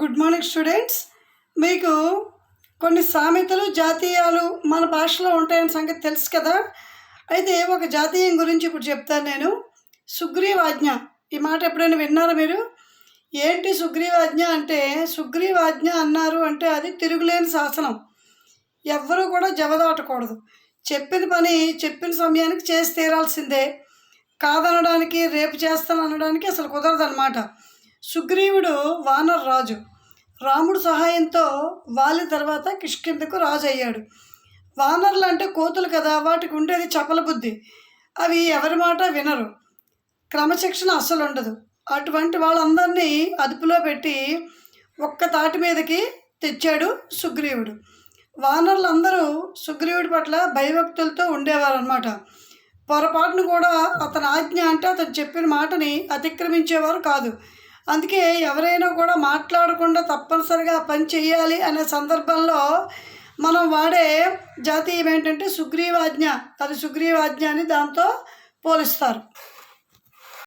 Good morning students మీకు కొన్ని సామెతలు జాతీయాలు మన భాషలో ఉంటాయని సంగతి తెలుసు కదా? అయితే ఒక జాతీయం గురించి ఇప్పుడు చెప్తాను నేను. సుగ్రీవాజ్ఞ. ఈ మాట ఎప్పుడైనా విన్నారా మీరు? ఏంటి సుగ్రీవాజ్ఞ అంటే? సుగ్రీవాజ్ఞ అన్నారు అంటే అది తిరుగులేని శాసనం. ఎవ్వరూ కూడా జవదాటకూడదు. చెప్పిన పని చెప్పిన సమయానికి చేసి తీరాల్సిందే. కాదనడానికి రేపు చేస్తాను అనడానికి అసలు కుదరదు అనమాట సుగ్రీవుడు వానర రాజు. రాముడు సహాయంతో వాలి తర్వాత కిష్కిందకు రాజు అయ్యాడు వానర్లు అంటే కోతులు కదా వాటికి ఉండేది చపల బుద్ధి. అవి ఎవరి మాట వినరు. క్రమశిక్షణ అస్సలు ఉండదు అటువంటి వాళ్ళందరినీ అదుపులో పెట్టి ఒక్క తాటి మీదకి తెచ్చాడు సుగ్రీవుడు. వానరులందరూ సుగ్రీవుడి పట్ల భయభక్తులతో ఉండేవారు అనమాట పొరపాటును కూడా అతని ఆజ్ఞ అంటే అతను చెప్పిన మాటని అతిక్రమించేవారు కాదు. అందుకే ఎవరైనా కూడా మాట్లాడకుండా తప్పనిసరిగా పని చేయాలి అనే సందర్భంలో మనం వాడే జాతీయం ఏంటంటే సుగ్రీవాజ్ఞ. అది సుగ్రీవాజ్ఞ అని దాంతో పోలిస్తారు.